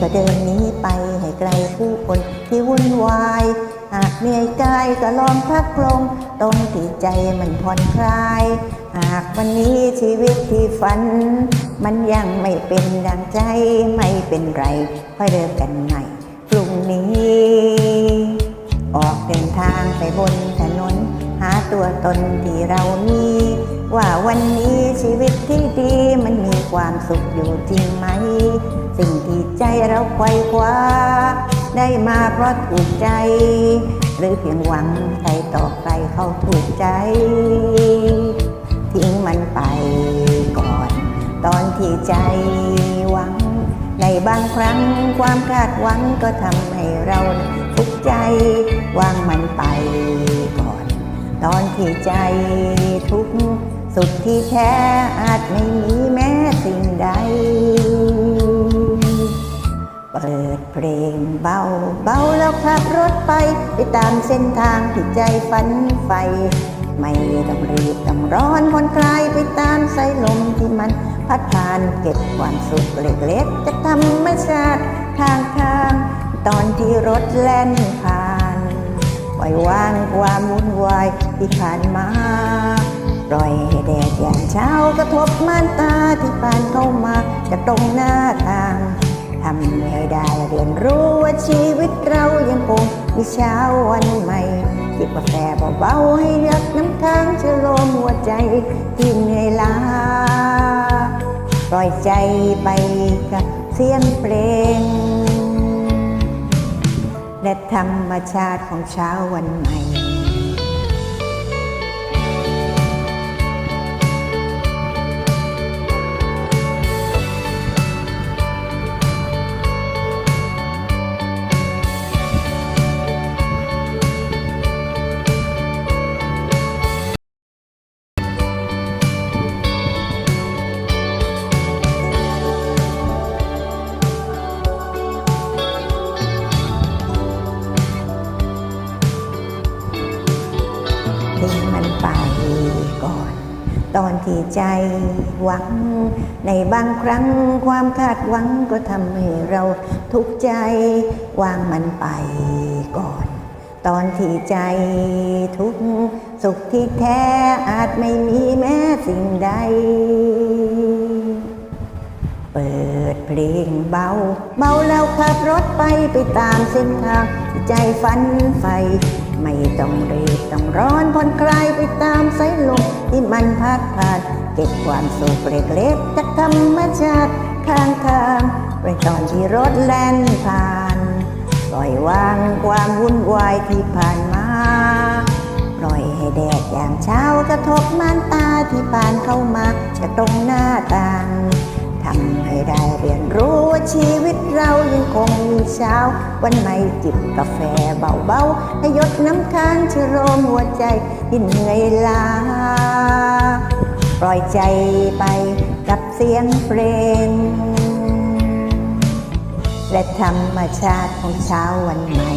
ก็เดินหนี้ไปให้ไกลผู้คนที่วุ่นวาย หากเหนื่อยกายก็ลองพักลงตรงที่ใจมันผ่อนคลาย หากวันนี้ชีวิตที่ฝัน มันยังไม่เป็นดังใจไม่เป็นไรค่อยเริ่มกันใหม่พรุ่งนี้ ออกเดินทางไปบนถนน หาตัวตนที่เรามี ว่าวันนี้ชีวิตที่ดีมันมีความสุขอยู่จริงไหม สิ่งที่ใจเราไขว่คว้า ได้มาเพราะถูกใจ หรือเพียงหวังใครต่อใครเขาถูกใจ ทิ้งมันไปก่อน ตอนที่ใจหวัง ในบางครั้งความคาดหวังก็ทำให้เราทุกข์ใจวางมันไปก่อน ตอนที่ใจทุกข์ สุดที่แท้อาจไม่มีแม้สิ่งใด เปิดเพลงเบาเบาแล้วขับรถไป ไปตามเส้นทางที่ใจฝันใฝ่ไม่ต้องรีบต้องร้อนผ่อนคลายไปตามสายลมที่มันพัดผ่านเก็บความสุขเล็กๆจากธรรมชาติทางทางตอนที่รถแล่นผ่านปล่อยวางความวุ่นวายที่ผ่านมา ปล่อยให้แดดยามเช้ากระทบม่านตาที่ผ่านเข้ามาจากตรงหน้าทางทำให้ได้เรียนรู้ว่าชีวิตเรายังคงมีเช้าวันใหม่จิบกาแฟเบาๆให้ยักน้ำค้างชโลมหัวใจที่เหนื่อยล้าปล่อยใจไปกับเสียงเพลง และธรรมชาติของเช้าวันใหม่ ตอนที่ใจหวัง ในบางครั้งความคาดหวังก็ทำให้เราทุกข์ใจวางมันไปก่อน ตอนที่ใจทุกข์สุขที่แท้อาจไม่มีแม้สิ่งใด เปิดเพลงเบา เบาแล้วขับรถไปไปตามเส้นทางใจฝันใฝ่ ไม่ต้องรีบต้องร้อนผ่อนคลายไปตามสายลมที่มันพัดผ่านเก็บความสุขเล็กๆจากธรรมชาติข้างทางไปตอนที่รถแล่นผ่านปล่อยวางความวุ่นวายที่ผ่านมาปล่อยให้แดดยามเช้ากระทบม่านตาที่ผ่านเข้ามาจากตรงหน้าต่าง ทำให้ได้เรียนรู้ว่าชีวิตเรายังคงมีเช้า วันใหม่จิบกาแฟเบาๆให้ยดน้ำค้างชโรมหัวใจที่เหนื่อยล้าปล่อยใจไปกับเสียงเพลง และธรรมชาติของเช้าวันใหม่